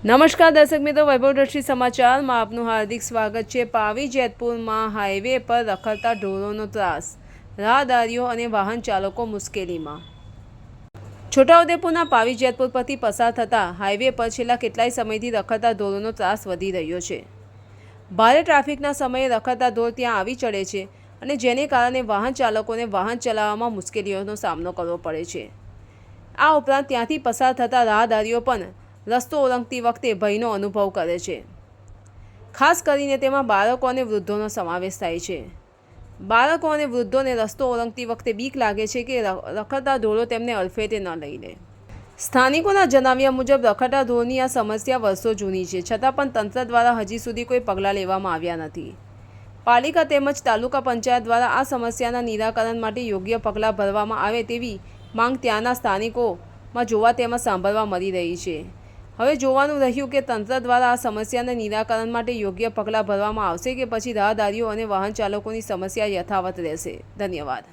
નમસ્કાર દર્શક મિત્રો વૈભવદર્શી સમાચારમાં આપનું હાર્દિક સ્વાગત છે. પાવી જેતપુરમાં હાઈવે પર રખડતા ઢોરોનો ત્રાસ, રાહદારીઓ અને વાહન ચાલકો મુશ્કેલીમાં. છોટાઉદેપુરના પાવી જેતપુર પરથી પસાર થતા હાઈવે પર છેલ્લા કેટલાય સમયથી રખડતા ઢોરોનો ત્રાસ વધી રહ્યો છે. ભારે ટ્રાફિકના સમયે રખડતા ઢોર ત્યાં આવી ચડે છે અને જેને કારણે વાહન ચાલકોને વાહન ચલાવવામાં મુશ્કેલીઓનો સામનો કરવો પડે છે. આ ઉપરાંત ત્યાંથી પસાર થતા રાહદારીઓ પણ રસ્તો ઓળંગતી વખતે ભયનો અનુભવ કરે છે. ખાસ કરીને તેમાં બાળકો અને વૃદ્ધોનો સમાવેશ થાય છે. બાળકો અને વૃદ્ધોને રસ્તો ઓળંગતી વખતે બીક લાગે છે કે રખડતા ઢોળો તેમને અડફેટે ન લઈ લે. સ્થાનિકોના જણાવ્યા મુજબ, રખડતા ઢોળની આ સમસ્યા વર્ષો જૂની છે, છતાં પણ તંત્ર દ્વારા હજી સુધી કોઈ પગલાં લેવામાં આવ્યા નથી. પાલિકા તેમજ તાલુકા પંચાયત દ્વારા આ સમસ્યાના નિરાકરણ માટે યોગ્ય પગલાં ભરવામાં આવે તેવી માંગ ત્યાંના સ્થાનિકોમાં જોવા તેમાં સાંભળવા મળી રહી છે. હવે જોવાનું રહ્યું કે તંત્ર દ્વારા આ સમસ્યાના નિરાકરણ માટે યોગ્ય પગલાં ભરવામાં આવશે કે પછી રાહદારીઓ અને વાહન ચાલકોની સમસ્યા યથાવત રહેશે. ધન્યવાદ.